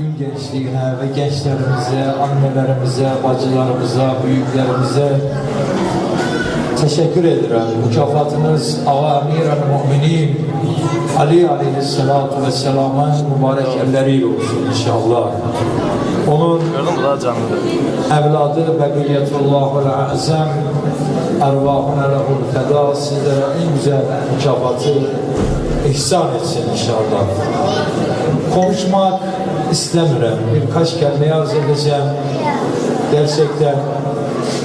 Gül gençliğine ve gençlerimize, annelerimize, bacılarımıza, büyüklerimize teşekkür ederim. Mükafatınız Ağa Emir-el Müminin Ali Aleyhisselatu Vesselam'ın mübarek elleriyle olsun inşallah. Onun evladı Bekiyyetullahul Azam ervahuna lehul feda sizlere en güzel mükafatı ihsan etsin inşallah. Konuşmak istemiyorum. Birkaç kelime arz edeceğim. Gerçekten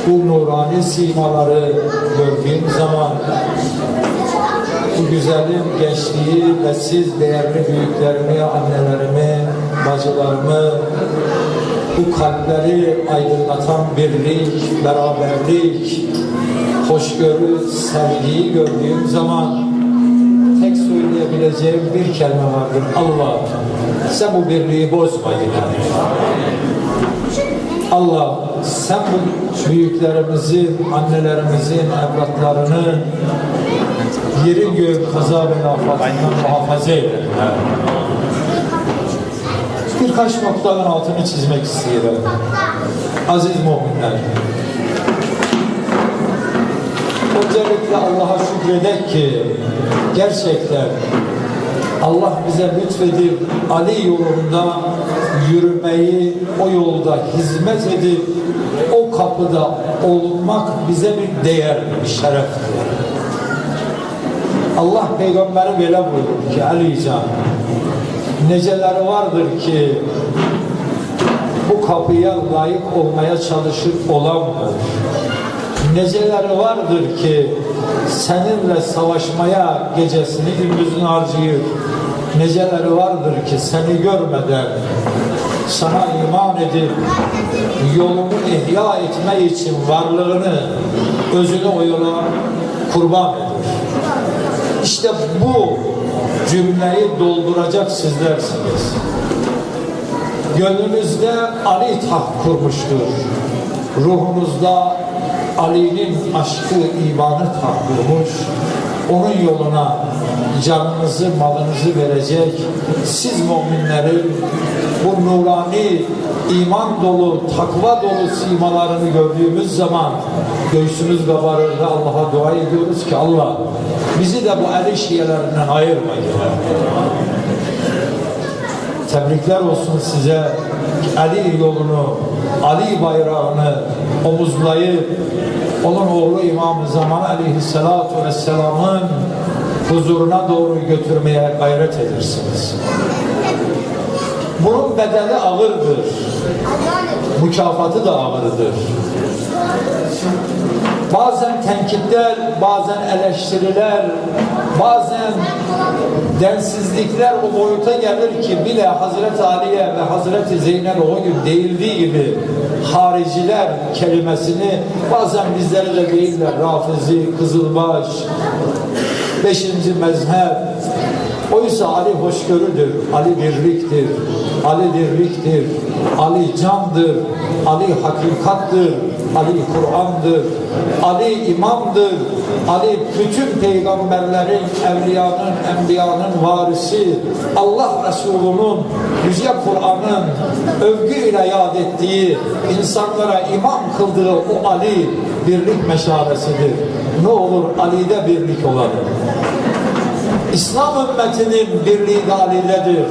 bu nurani simaları gördüğüm zaman bu güzelim gençliği ve siz değerli büyüklerimi, annelerimi, bacılarımı, bu kalpleri aydınlatan birlik, beraberlik, hoşgörü, sevgiyi gördüğüm zaman tek söyleyebileceğim bir kelime vardır. Allah sen bu birliği bozma yine. Allah sen bu büyüklerimizin, annelerimizin, evlatlarını yeri gök kaza ve afatından muhafaza eyle. Birkaç noktanın altını çizmek istiyorum. Aziz müminler. Öncelikle Allah'a şükredek ki gerçekten Allah bize lütfedip Ali yolunda yürümeyi, o yolda hizmet edip o kapıda olmak bize bir değer, bir şereftir. Allah peygamberi böyle buyurur ki Ali Can neceleri vardır ki bu kapıya layık olmaya çalışır olamıyor. Neceleri vardır ki seninle savaşmaya gecesini gündüzünü harcayır. Neceleri vardır ki seni görmeden sana iman edip yolunu ihya etme için varlığını özünü o yola kurban eder. İşte bu cümleyi dolduracak sizlersiniz. Gönlünüzde Ali taht kurmuştur. Ruhunuzda Ali'nin aşkı, imanı taht kurmuş. Onun yoluna canınızı, malınızı verecek siz müminlerin bu nurani, iman dolu, takva dolu simalarını gördüğümüz zaman göğsünüz kabarır ve Allah'a dua ediyoruz ki Allah bizi de bu Ali şiyelerinden ayırmayın. Tebrikler olsun size Ali yolunu, Ali bayrağını omuzlayıp onun oğlu İmam-ı Zaman aleyhissalatu vesselamın huzuruna doğru götürmeye gayret edersiniz. Bunun bedeli ağırdır. Mükafatı da ağırdır. Bazen tenkitler, bazen eleştiriler, bazen densizlikler o boyuta gelir ki bile Hazreti Ali'ye ve Hazreti Zeynep o gün değildiği gibi hariciler kelimesini bazen bizlere de değiller. Rafizi, Kızılbaş, Beşinci mezhep. Oysa Ali hoşgörüdür, Ali birliktir, Ali dirliktir, Ali candır, Ali hakikattır, Ali Kur'an'dır, Ali imamdır, Ali bütün peygamberlerin, evliyanın, enbiyanın varisi, Allah Resulü'nün Yüce Kur'an'ın övgüyle yad ettiği, insanlara imam kıldığı o Ali birlik meşalesidir. Ne olur Ali'de birlik olalım. İslam ümmetinin birliği de Ali'dedir.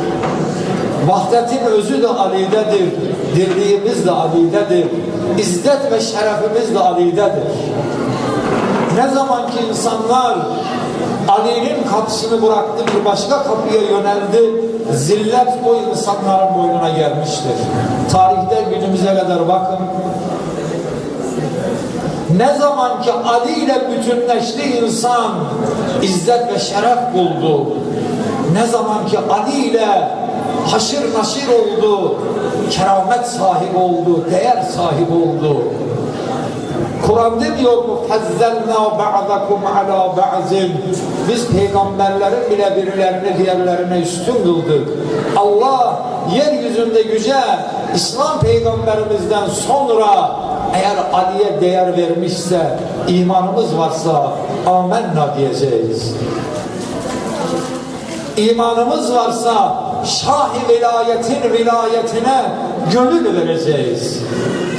Vahdetin özü de Ali'dedir. Dirliğimiz de Ali'dedir. İzzet ve şerefimiz de Ali'dedir. Ne zaman ki insanlar Ali'nin kapısını bıraktı bir başka kapıya yöneldi, zillet o insanların boynuna gelmiştir. Tarihte günümüze kadar bakın, ne zaman ki Ali ile bütünleşti insan izzet ve şeref buldu. Ne zaman ki Ali ile haşır naşir oldu, keramet sahibi oldu, değer sahibi oldu. Kur'an demiyor mu? فَزَّلْنَا بَعْضَكُمْ عَلَى بَعْزٍ Biz peygamberlerin bile birilerini diğerlerine üstün kıldık. Allah yeryüzünde yüce İslam peygamberimizden sonra eğer Ali'ye değer vermişse, imanımız varsa amenna diyeceğiz. İmanımız varsa Şah-ı vilayetin vilayetine gönül vereceğiz.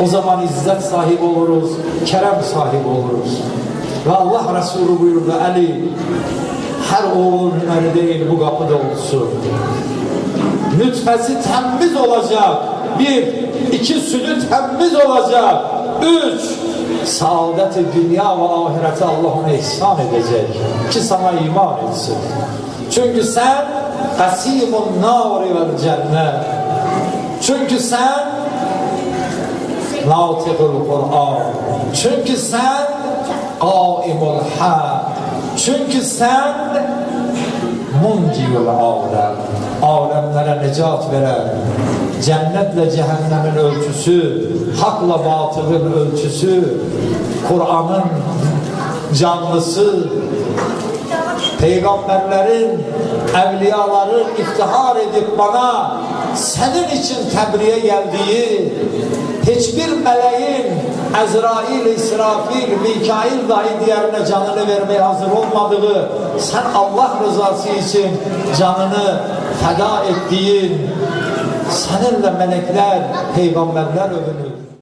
O zaman izzet sahibi oluruz, kerem sahibi oluruz. Ve Allah Resulü buyurdu Ali, her oğlun hüneri değil bu kapıda olsun. Nütfesi temiz olacak. Bir, iki sütü temiz olacak. Üç, saadeti dünya ve ahireti Allah ona ihsan edecek. Ki sana iman etsin. Çünkü sen kasimun nâri vel cennet. Çünkü sen Natikul Kur'an. Çünkü sen Kaimul Ha. Çünkü sen Munciyul Alem. Necat veren, cennetle cehennemin ölçüsü, hakla batılın ölçüsü, Kur'an'ın canlısı, peygamberlerin, evliyaların iftihar edip bana senin için tebriğe geldiği, hiçbir meleğin Ezrail, İsrafil, Mikail dahi diğerine canını vermeye hazır olmadığı, sen Allah rızası için canını feda ettiğin, seninle melekler, peygamberler övünür.